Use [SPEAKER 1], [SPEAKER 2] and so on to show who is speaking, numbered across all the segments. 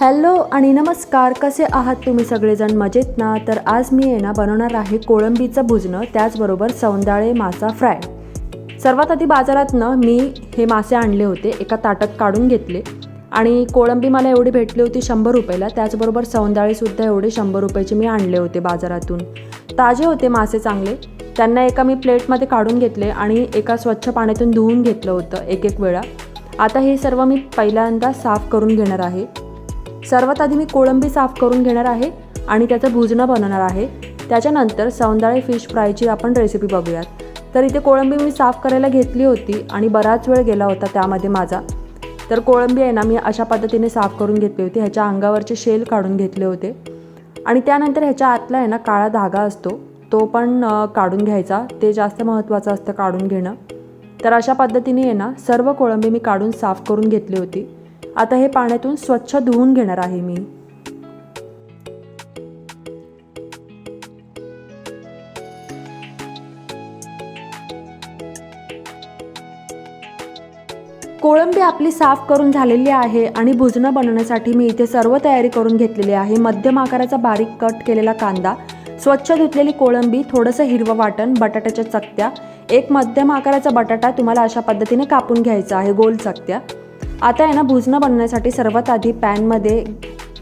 [SPEAKER 1] Hello आणि नमस्कार कसे आहात तुम्ही सगळेजण? मजेत ना? तर आज मी आहे ना बनवणार आहे कोळंबीचं भुजणं त्याचबरोबर सौंदाळे मासा फ्राय. सर्वात आधी बाजारातनं मी हे मासे आणले होते एका ताटात काढून घेतले. आणि कोळंबी मला एवढी भेटली होती शंभर रुपयाला त्याचबरोबर सौंदाळेसुद्धा एवढे शंभर रुपयाचे मी आणले होते बाजारातून. ताजे होते मासे चांगले. त्यांना एका मी प्लेटमध्ये काढून घेतले आणि एका स्वच्छ पाण्यातून धुवून घेतलं होतं एक एक वेळा. आता हे सर्व मी पहिल्यांदा साफ करून घेणार आहे. सर्वात आधी मी कोळंबी साफ करून घेणार आहे आणि त्याचं भुजणं बनवणार आहे. त्याच्यानंतर सौंदाळे फिश फ्रायची आपण रेसिपी बघूयात. तर इथे कोळंबी मी साफ करायला घेतली होती आणि बराच वेळ गेला होता त्यामध्ये माझा. तर कोळंबी आहे ना मी अशा पद्धतीने साफ करून घेतली होती. ह्याच्या अंगावरचे शेल काढून घेतले होते. आणि त्यानंतर ह्याच्या आतला आहे ना काळा धागा असतो तो पण काढून घ्यायचा. ते जास्त महत्त्वाचं असतं काढून घेणं. तर अशा पद्धतीने आहे ना सर्व कोळंबी मी काढून साफ करून घेतली होती. आता हे पाण्यातून स्वच्छ धुवून घेणार आहे मी. कोळंबी आपली साफ करून झालेली आहे आणि भुजणं बनवण्यासाठी मी इथे सर्व तयारी करून घेतलेली आहे. मध्यम आकाराचा बारीक कट केलेला कांदा स्वच्छ धुतलेली कोळंबी थोडंसं हिरवं वाटण बटाट्याच्या चकत्या एक मध्यम आकाराचा बटाटा तुम्हाला अशा पद्धतीने कापून घ्यायचा आहे गोल चकत्या. आता आहे ना भुजणं बनवण्यासाठी सर्वात आधी पॅनमध्ये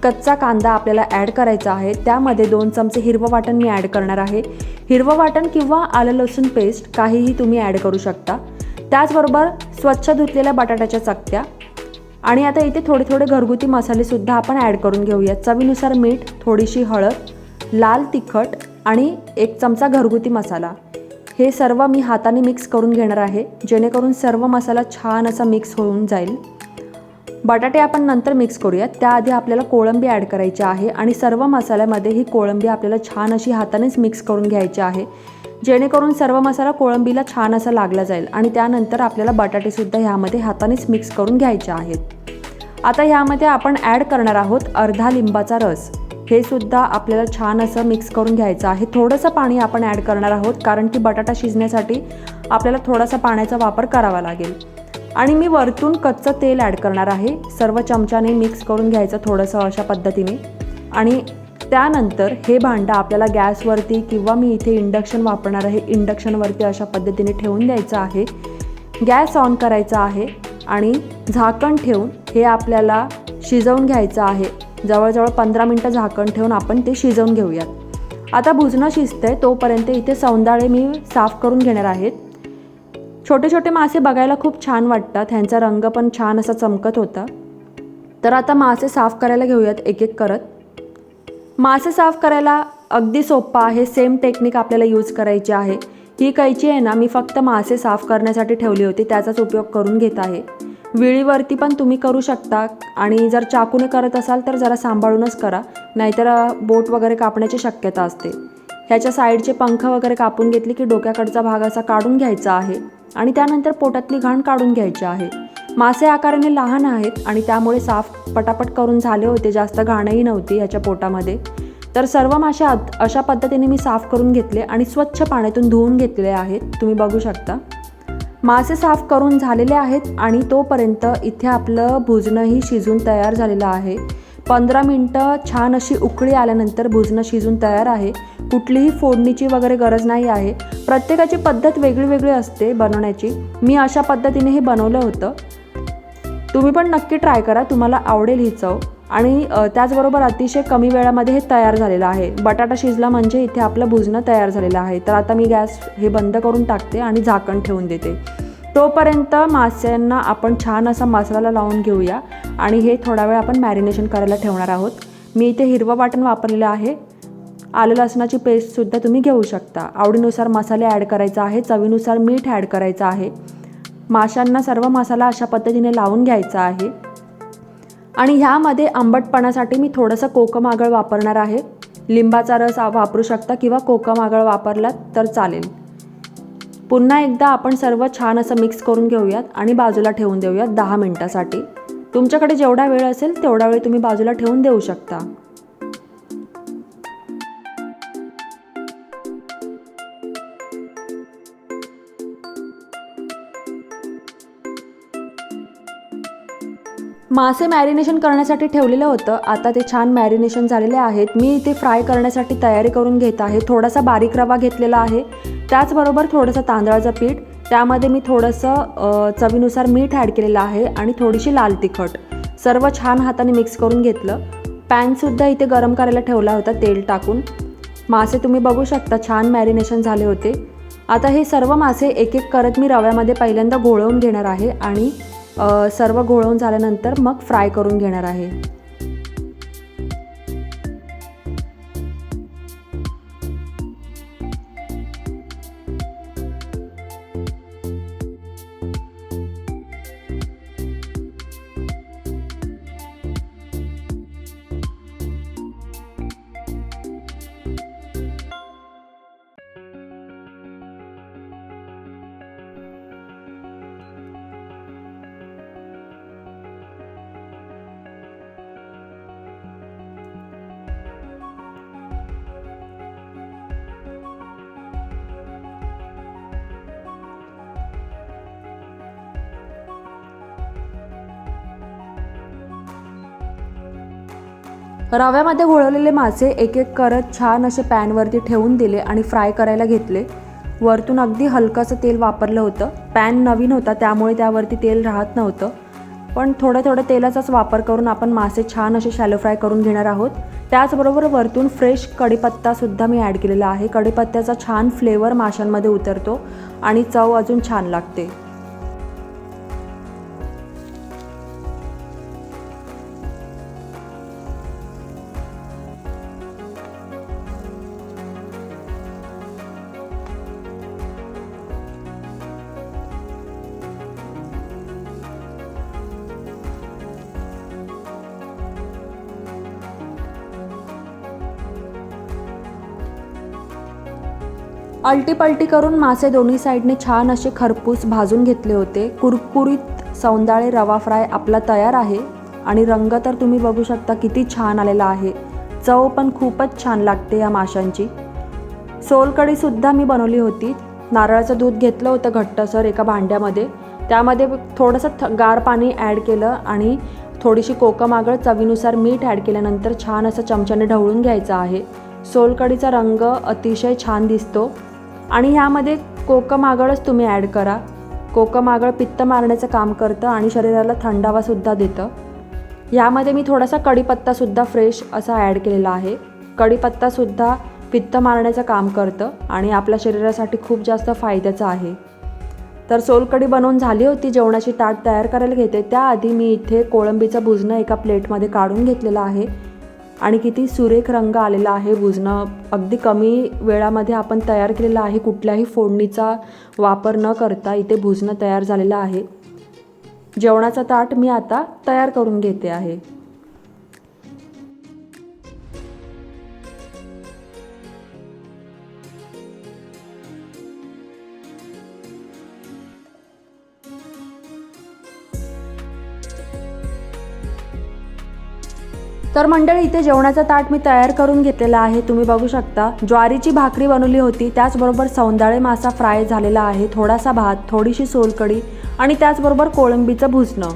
[SPEAKER 1] कच्चा कांदा आपल्याला ॲड करायचा आहे. त्यामध्ये दोन चमचे हिरवं वाटण मी ॲड करणार आहे. हिरवं वाटण किंवा आलं लसूण पेस्ट काहीही तुम्ही ॲड करू शकता. त्याचबरोबर स्वच्छ धुतलेल्या बटाट्याच्या चकत्या. आणि आता इथे थोडे थोडे घरगुती मसालेसुद्धा आपण ॲड करून घेऊया चवीनुसार मीठ थोडीशी हळद लाल तिखट आणि एक चमचा घरगुती मसाला. हे सर्व मी हाताने मिक्स करून घेणार आहे. जेणेकरून सर्व मसाला छान असा मिक्स होऊन जाईल. बटाटे आपण नंतर मिक्स करूयात. त्याआधी आपल्याला कोळंबी ॲड करायची आहे आणि सर्व मसाल्यामध्ये ही कोळंबी आपल्याला छान अशी हातानेच मिक्स करून घ्यायची आहे. जेणेकरून सर्व मसाला कोळंबीला छान असा लागला जाईल आणि त्यानंतर आपल्याला बटाटेसुद्धा ह्यामध्ये हातानेच मिक्स करून घ्यायचे आहेत. आता ह्यामध्ये आपण ॲड करणार आहोत अर्धा लिंबाचा रस. हे सुद्धा आपल्याला छान असं मिक्स करून घ्यायचं आहे. थोडंसं पाणी आपण ॲड करणार आहोत कारण की बटाटा शिजण्यासाठी आपल्याला थोडासा पाण्याचा वापर करावा लागेल. आणि मी वरतून कच्चं तेल ॲड करणार आहे. सर्व चमच्याने मिक्स करून घ्यायचं थोडंसं अशा पद्धतीने. आणि त्यानंतर हे भांडं आपल्याला गॅसवरती किंवा मी इथे इंडक्शन वापरणार आहे. इंडक्शनवरती अशा पद्धतीने ठेवून द्यायचं आहे. गॅस ऑन करायचा आहे. आणि झाकण ठेवून हे आपल्याला शिजवून घ्यायचं आहे. जवळजवळ पंधरा मिनटं झाकण ठेवून आपण ते शिजवून घेऊयात. आता भुजणं शिजतंय तोपर्यंत इथे सौंदाळे मी साफ करून घेणार आहेत. छोटे छोटे मासे बघायला खूप छान वाटतात. ह्यांचा रंग पण छान असा चमकत होता. तर आता मासे साफ करायला घेऊयात एक एक करत. मासे साफ करायला अगदी सोप्पा आहे. सेम टेक्निक आपल्याला यूज करायची आहे. ही कैची आहे ना मी फक्त मासे साफ करण्यासाठी ठेवली होती. त्याचाच उपयोग करून घेत आहे. विळीवरती पण तुम्ही करू शकता आणि जर चाकूने करत असाल तर जरा सांभाळूनच करा. नाहीतर बोट वगैरे कापण्याची शक्यता असते. ह्याच्या साईडचे पंख वगैरे कापून घेतले की डोक्याकडचा भाग असा काढून घ्यायचा आहे. आणि त्यानंतर पोटातली घाण काढून घ्यायची आहे. मासे आकाराने लहान आहेत आणि त्यामुळे साफ पटापट करून झाले होते जास्त घाणही नव्हती ह्याच्या पोटामध्ये. तर सर्व मासे अशा पद्धतीने मी साफ करून घेतले आणि स्वच्छ पाण्यातून धुवून घेतले आहेत. तुम्ही बघू शकता. मासे साफ करून झालेले आहेत आणि तोपर्यंत इथे आपलं भुजणंही शिजून तयार झालेलं आहे. पंधरा मिनटं छान अशी उकळी आल्यानंतर भुजणं शिजून तयार आहे. कुठलीही फोडणीची वगैरे गरज नाही आहे. प्रत्येकाची पद्धत वेगळी वेगळी असते बनवण्याची. मी अशा पद्धतीने हे बनवलं होतं. तुम्ही पण नक्की ट्राय करा. तुम्हाला आवडेल ही चव. आणि त्याचबरोबर अतिशय कमी वेळामध्ये हे तयार झालेलं आहे. बटाटा शिजला म्हणजे इथे आपलं भुजणं तयार झालेलं आहे. तर आता मी गॅस हे बंद करून टाकते आणि झाकण ठेवून देते. तोपर्यंत मास्यांना आपण छान असा मसाला लावून घेऊया. आणि हे थोडा वेळ आपण मॅरिनेशन करायला ठेवणार आहोत. मी इथे हिरवं वाटण वापरलेलं आहे. आलं लसणाची पेस्टसुद्धा तुम्ही घेऊ शकता. आवडीनुसार मसाले ॲड करायचा आहे. चवीनुसार मीठ ॲड करायचं आहे. माशांना सर्व मसाला अशा पद्धतीने लावून घ्यायचा आहे. आणि ह्यामध्ये आंबटपणासाठी मी थोडंसं कोकम आगळ वापरणार आहे. लिंबाचा रस वापरू शकता किंवा कोकम आगळ वापरलात तर चालेल. पुन्हा एकदा आपण सर्व छान असं मिक्स करून घेऊयात आणि बाजूला ठेवून देऊयात दहा मिनटासाठी. तुमच्याकडे जेवढा वेळ असेल तेवढा वेळ तुम्ही बाजूला ठेवून देऊ शकता. मासे मॅरिनेशन करण्यासाठी ठेवलेलं होतं. आता ते छान मॅरिनेशन झालेले आहेत. मी इथे फ्राय करण्यासाठी तयारी करून घेत आहे. थोडासा बारीक रवा घेतलेला आहे. त्याचबरोबर थोडंसं तांदळाचं पीठ त्यामध्ये मी थोडंसं चवीनुसार मीठ ॲड केलेलं आहे आणि थोडीशी लाल तिखट. सर्व छान हाताने मिक्स करून घेतलं. पॅनसुद्धा इथे गरम करायला ठेवला होता तेल टाकून. मासे तुम्ही बघू शकता छान मॅरिनेशन झाले होते. आता हे सर्व मासे एक एक करत मी रव्यामध्ये पहिल्यांदा घोळवून घेणार आहे आणि सर्व घोळवून झाल्यानंतर मग फ्राय करून घेणार आहे. रव्यामध्ये घोळवलेले मासे एक एक करत छान असे पॅनवरती ठेवून दिले आणि फ्राय करायला घेतले. वरतून अगदी हलकंसं तेल वापरलं होतं. पॅन नवीन होता त्यामुळे त्यावरती तेल राहत नव्हतं. पण थोड्या थोड्या तेलाचाच वापर करून आपण मासे छान असे शॅलो फ्राय करून घेणार आहोत. त्याचबरोबर वरतून फ्रेश कढीपत्तासुद्धा मी ॲड केलेला आहे. कढीपत्त्याचा छान फ्लेवर माशांमध्ये उतरतो आणि चव अजून छान लागते. अलटीपलटी करून मासे दोन्ही साईडने छान असे खरपूस भाजून घेतले होते. कुरकुरीत सौंदाळे रवा फ्राय आपला तयार आहे. आणि रंग तर तुम्ही बघू शकता किती छान आलेला आहे. चव पण खूपच छान लागते या माशांची. सोलकढीसुद्धा मी बनवली होती. नारळाचं दूध घेतलं होतं घट्टसर एका भांड्यामध्ये. त्यामध्ये थोडंसं थ गार पाणी ॲड केलं आणि थोडीशी कोकमागळ चवीनुसार मीठ ॲड केल्यानंतर छान असं चमच्याने ढवळून घ्यायचं आहे. सोलकढीचा रंग अतिशय छान दिसतो. आणि ह्यामध्ये कोकम आगळच तुम्ही ॲड करा. कोकम आगळ पित्त मारण्याचं काम करतं आणि शरीराला थंडावासुद्धा देतं. यामध्ये मी थोडासा कढीपत्तासुद्धा फ्रेश असा ॲड केलेला आहे. कढीपत्तासुद्धा पित्त मारण्याचं काम करतं आणि आपल्या शरीरासाठी खूप जास्त फायद्याचं आहे. तर सोलकढी बनवून झाली होती जेवणाची ताट तयार करायला घेते. त्याआधी मी इथे कोळंबीचं भुजणं एका प्लेटमध्ये काढून घेतलेलं आहे. आणि किती सुरेख रंग आलेला आहे भुजणं अगदी कमी वेळामध्ये आपण तयार केलेलं आहे कुठल्याही फोडणीचा वापर न करता इथे भुजणं तयार झालेलं आहे. जेवणाचा ताट मी आता तयार करून घेते आहे. तर मंडळी इथे जेवणाचा ताट मी तयार करून घेतलेला आहे. तुम्ही बघू शकता ज्वारीची भाकरी बनवली होती. त्याचबरोबर सौंदाळे मासा फ्राय झालेला आहे. थोडासा भात थोडीशी सोलकढी आणि त्याचबरोबर कोळंबीचं भुजणं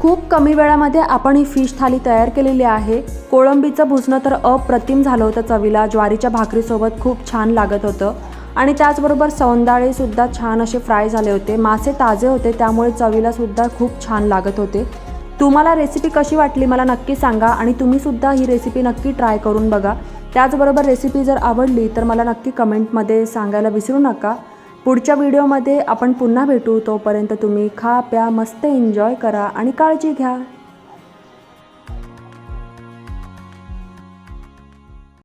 [SPEAKER 1] खूप कमी वेळामध्ये आपण ही फिश थाली तयार केलेली आहे. कोळंबीचं भुजणं तर अप्रतिम झालं होतं चवीला. ज्वारीच्या भाकरीसोबत खूप छान लागत होतं. आणि त्याचबरोबर सौंदाळेसुद्धा छान असे फ्राय झाले होते. मासे ताजे होते त्यामुळे चवीलासुद्धा खूप छान लागत होते. तुम्हाला रेसिपी कशी वाटली मला नक्की सांगा आणि तुम्हीसुद्धा ही रेसिपी नक्की ट्राय करून बघा. त्याचबरोबर रेसिपी जर आवडली तर मला नक्की कमेंटमध्ये सांगायला विसरू नका. पुढच्या व्हिडिओमध्ये आपण पुन्हा भेटू. तोपर्यंत तुम्ही खा प्या मस्त एन्जॉय करा आणि काळजी घ्या.